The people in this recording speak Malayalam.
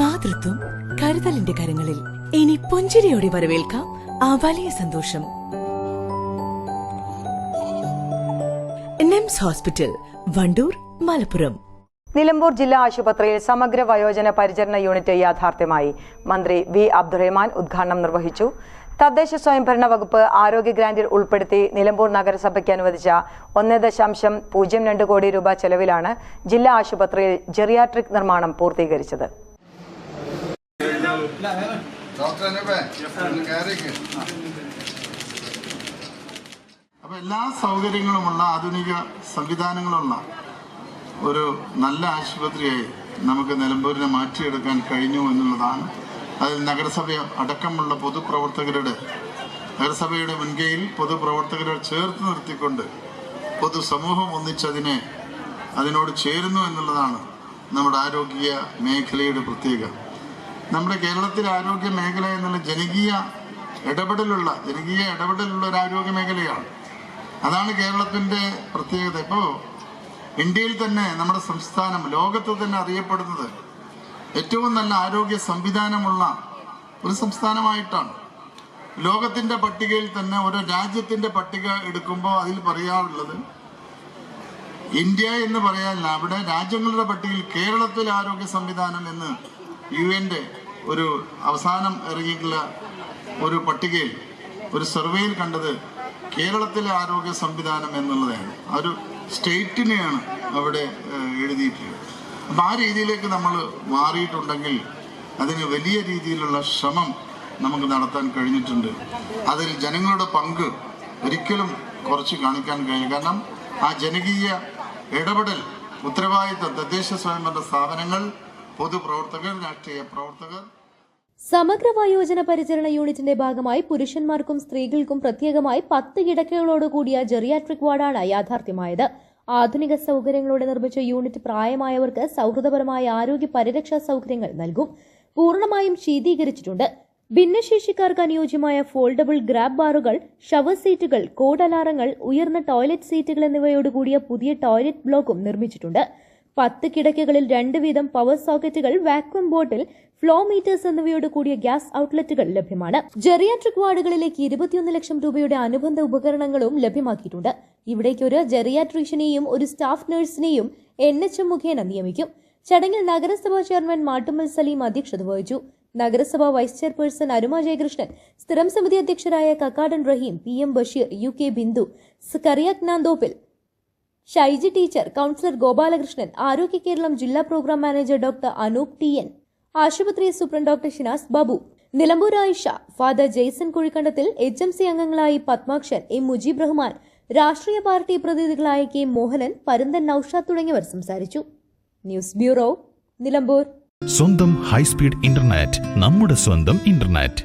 മാതൃത്വം കരുതലിന്റെ കരങ്ങളിൽ. ഇനി പുഞ്ചിരിയോടെ വരവേൽക്കാം ആ വലിയ സന്തോഷം. NIMS hospital Wandoor Malappuram. Nilambur ജില്ലാ ആശുപത്രിയിൽ സമഗ്ര വയോജന പരിചരണ യൂണിറ്റ് യാഥാർത്ഥ്യമായി. മന്ത്രി വി അബ്ദുറഹ്മാൻ ഉദ്ഘാടനം നിർവഹിച്ചു. തദ്ദേശ സ്വയംഭരണ വകുപ്പ് ആരോഗ്യ ഗ്രാന്റിൽ ഉൾപ്പെടുത്തി നിലമ്പൂർ നഗരസഭയ്ക്ക് അനുവദിച്ച ഒന്ന് ദശാംശം പൂജ്യം രണ്ട് കോടി രൂപ ചെലവിലാണ് ജില്ലാ ആശുപത്രിയിൽ ജെറിയാട്രിക് നിർമ്മാണം പൂർത്തീകരിച്ചത്. അപ്പൊ എല്ലാ സൗകര്യങ്ങളുമുള്ള ആധുനിക സംവിധാനങ്ങളുള്ള ഒരു നല്ല ആശുപത്രിയായി നമുക്ക് നിലമ്പൂരിനെ മാറ്റിയെടുക്കാൻ കഴിഞ്ഞു എന്നുള്ളതാണ്. അതിൽ നഗരസഭ അടക്കമുള്ള പൊതുപ്രവർത്തകരുടെ നഗരസഭയുടെ മുൻകൈയിൽ പൊതുപ്രവർത്തകരെ ചേർത്ത് നിർത്തിക്കൊണ്ട് പൊതുസമൂഹം ഒന്നിച്ചതിനെ അതിനോട് ചേരുന്നു എന്നുള്ളതാണ് നമ്മുടെ ആരോഗ്യ മേഖലയുടെ പ്രത്യേകത. നമ്മുടെ കേരളത്തിലെ ആരോഗ്യ മേഖല എന്നുള്ള ജനകീയ ഇടപെടലുള്ള ജനകീയ ഇടപെടലുള്ള ഒരു ആരോഗ്യ മേഖലയാണ്. അതാണ് കേരളത്തിന്റെ പ്രത്യേകത. ഇപ്പോൾ ഇന്ത്യയിൽ തന്നെ നമ്മുടെ സംസ്ഥാനം ലോകത്ത് തന്നെ അറിയപ്പെടുന്നത് ഏറ്റവും നല്ല ആരോഗ്യ സംവിധാനമുള്ള ഒരു സംസ്ഥാനമായിട്ടാണ്. ലോകത്തിന്റെ പട്ടികയിൽ തന്നെ ഓരോ രാജ്യത്തിന്റെ പട്ടിക എടുക്കുമ്പോൾ അതിൽ പറയാറുള്ളത് ഇന്ത്യ എന്ന് പറയാനില്ല അവിടെ രാജ്യങ്ങളുടെ പട്ടികയിൽ കേരളത്തിലെ ആരോഗ്യ സംവിധാനം എന്ന് യു എന്റെ ഒരു അവസാനം ഇറങ്ങിയിട്ടുള്ള ഒരു പട്ടികയിൽ ഒരു സർവേയിൽ കണ്ടത് കേരളത്തിലെ ആരോഗ്യ സംവിധാനം എന്നുള്ളതാണ്. ആ ഒരു സ്റ്റേറ്റിനെയാണ് അവിടെ എഴുതിയിട്ടുള്ളത്. അപ്പം ആ രീതിയിലേക്ക് നമ്മൾ മാറിയിട്ടുണ്ടെങ്കിൽ അതിന് വലിയ രീതിയിലുള്ള ശ്രമം നമുക്ക് നടത്താൻ കഴിഞ്ഞിട്ടുണ്ട്. അതിൽ ജനങ്ങളുടെ പങ്ക് ഒരിക്കലും കുറച്ച് കാണിക്കാൻ കഴിയും കാരണം ആ ജനകീയ ഇടപെടൽ ഉത്തരവാദിത്വം തദ്ദേശ സ്വയംഭരണ സ്ഥാപനങ്ങൾ പൊതുപ്രവർത്തകർ രാഷ്ട്രീയ പ്രവർത്തകർ. സമഗ്ര വയോജന പരിചരണ യൂണിറ്റിന്റെ ഭാഗമായി പുരുഷന്മാർക്കും സ്ത്രീകൾക്കും പ്രത്യേകമായി പത്ത് കിടക്കകളോട് കൂടിയ ജെറിയാട്രിക് വാർഡാണ് യാഥാർത്ഥ്യമായത്. ആധുനിക സൗകര്യങ്ങളോടെ നിർമ്മിച്ച യൂണിറ്റ് പ്രായമായവർക്ക് സൗഹൃദപരമായ ആരോഗ്യ പരിരക്ഷാ സൗകര്യങ്ങൾ നൽകും. പൂർണമായും ശീതീകരിച്ചിട്ടുണ്ട്. ഭിന്നശേഷിക്കാർക്ക് അനുയോജ്യമായ ഫോൾഡബിൾ ഗ്രാബ് ബാറുകൾ ഷവർ സീറ്റുകൾ കോഡലാറങ്ങൾ ഉയർന്ന ടോയ്ലറ്റ് സീറ്റുകൾ എന്നിവയോടുകൂടിയ പുതിയ ടോയ്ലറ്റ് ബ്ലോക്കും നിർമ്മിച്ചിട്ടുണ്ട്. പത്ത് കിടക്കകളിൽ രണ്ട് വീതം പവർ സോക്കറ്റുകൾ വാക്വം ബോട്ടിൽ ഫ്ലോ മീറ്റേഴ്സ് എന്നിവയോട് കൂടിയ ഗ്യാസ് ഔട്ട്ലെറ്റുകൾ ലഭ്യമാണ്. ജെറിയാട്രിക് വാർഡുകളിലേക്ക് ഇരുപത്തിയൊന്ന് ലക്ഷം രൂപയുടെ അനുബന്ധ ഉപകരണങ്ങളും ലഭ്യമാക്കിയിട്ടുണ്ട്. ഇവിടേക്ക് ഒരു ജെറിയാട്രീഷ്യനെയും ഒരു സ്റ്റാഫ് നഴ്സിനെയും എൻ എച്ച് മുഖേന നിയമിക്കും. ചടങ്ങിൽ നഗരസഭാ ചെയർമാൻ മാട്ടുമൽ സലീം അധ്യക്ഷത വഹിച്ചു. നഗരസഭാ വൈസ് ചെയർപേഴ്സൺ അരുമ ജയകൃഷ്ണൻ സ്ഥിരം സമിതി അധ്യക്ഷരായ Kakkadan Raheem P M Basheer U K Bindu സ്കറിയാക് Nanthoppil Shaiji teacher councillor Gopalakrishnan Arogya Keralam ജില്ലാ programme manager doctor Anoop T N ആശുപത്രി superintendent doctor Shinas Babu Nilambur Ayisha father Jaison Kuzhikandathil H M C അംഗങ്ങളായി പത്മാക്ഷൻ എം മുജീബ് റഹ്മാൻ രാഷ്ട്രീയ പാർട്ടി പ്രതിനിധികളായ കെ മോഹനൻ പരുന്തൻ നൌഷാദ് തുടങ്ങിയവർ സംസാരിച്ചു. News bureau Nilambur. സ്വന്തം ഹൈസ്പീഡ് ഇന്റർനെറ്റ് നമ്മുടെ സ്വന്തം ഇന്റർനെറ്റ്.